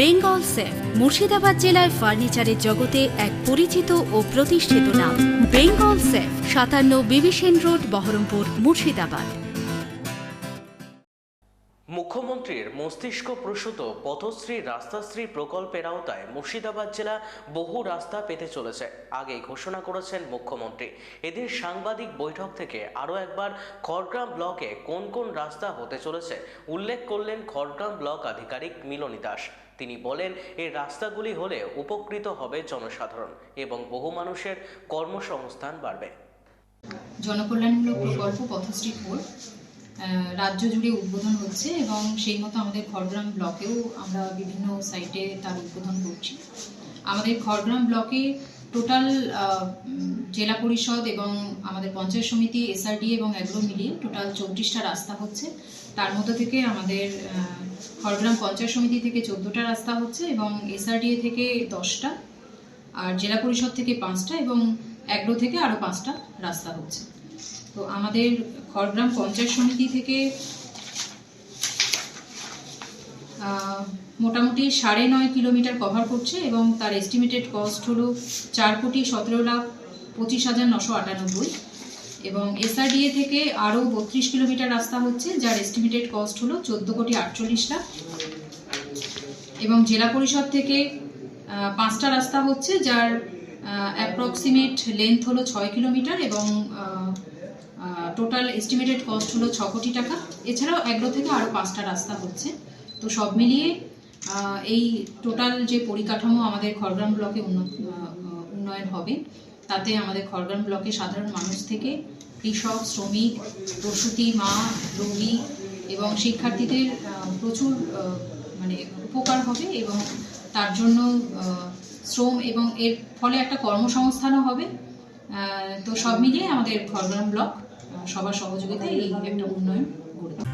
Bengal safe, Murshidabad জেলায় ফার্নিচারের জগতে এক পরিচিত ও প্রতিষ্ঠিত নাম। বেঙ্গল সেফ, সাতান্ন বিবিসেন রোড, বহরমপুর, মুর্শিদাবাদ। মুখ্যমন্ত্রীর মস্তিষ্ক প্রসূত পথশ্রী রাস্তাশ্রী প্রকল্পের আওতায় মুর্শিদাবাদ জেলা বহু রাস্তা পেতে চলেছে, আগে ঘোষণা করেছেন মুখ্যমন্ত্রী। এদের সাংবাদিক বৈঠক থেকে আরও একবার খড়গ্রাম ব্লকে কোন কোন রাস্তা হতে চলেছে, উল্লেখ করলেন খড়গ্রাম ব্লক আধিকারিক মিলনী দাস। তিনি বলেন, এই রাস্তাগুলি হলে উপকৃত হবে জনসাধারণ এবং বহু মানুষের কর্মসংস্থান বাড়বে। জনকল্যাণমূলক প্রকল্প পথশ্রী ফোর রাজ্য জুড়ে উদ্বোধন হচ্ছে এবং সেই মতো আমাদের খড়গ্রাম ব্লকেও আমরা বিভিন্ন সাইটে তার উদ্বোধন করছি। আমাদের খড়গ্রাম ব্লকে টোটাল জেলা পরিষদ এবং আমাদের পঞ্চায়েত সমিতি, এসআরডি এবং এগুলো মিলিয়ে টোটাল চৌত্রিশটা রাস্তা হচ্ছে। তার মধ্যে থেকে আমাদের খড়গ্রাম পঞ্চায়েত সমিতি থেকে চোদ্দোটা রাস্তা হচ্ছে এবং এসআরডিএ থেকে দশটা, আর জেলা পরিষদ থেকে পাঁচটা এবং অ্যাগ্রো থেকে আরও পাঁচটা রাস্তা হচ্ছে। তো আমাদের খড়গ্রাম পঞ্চায়েত সমিতি থেকে মোটামুটি সাড়ে নয় কিলোমিটার কভার করছে এবং তার এস্টিমেটেড কস্ট হলো চার কোটি সতেরো লাখ পঁচিশ হাজার নশো আটানব্বই। এবং এসআরডিএ থেকে আরও বত্রিশ কিলোমিটার রাস্তা হচ্ছে, যার এস্টিমেটেড কস্ট হলো চোদ্দ কোটি আটচল্লিশ লাখ। এবং জেলা পরিষদ থেকে পাঁচটা রাস্তা হচ্ছে, যার অ্যাপ্রক্সিমেট লেন্থ হলো ছয় কিলোমিটার এবং টোটাল এস্টিমেটেড কস্ট হলো ছ কোটি টাকা। এছাড়াও এগ্রো থেকে আরও পাঁচটা রাস্তা হচ্ছে। তো সব মিলিয়ে এই টোটাল যে পরিকাঠামো আমাদের খড়গ্রাম ব্লকে উন্ন- উন্নয়ন হবে তাতে আমাদের খড়গ্রাম ব্লকে সাধারণ মানুষ থেকে কৃষক, শ্রমিক প্রসূতি মা, রোগী এবং শিক্ষার্থীদের প্রচুর মানে উপকার হবে এবং তার জন্য শ্রম এবং এর ফলে একটা কর্মসংস্থানও হবে। তো সব মিলিয়ে আমাদের খড়গ্রাম ব্লক সবার সহযোগিতায় এই একটা উন্নয়ন করবে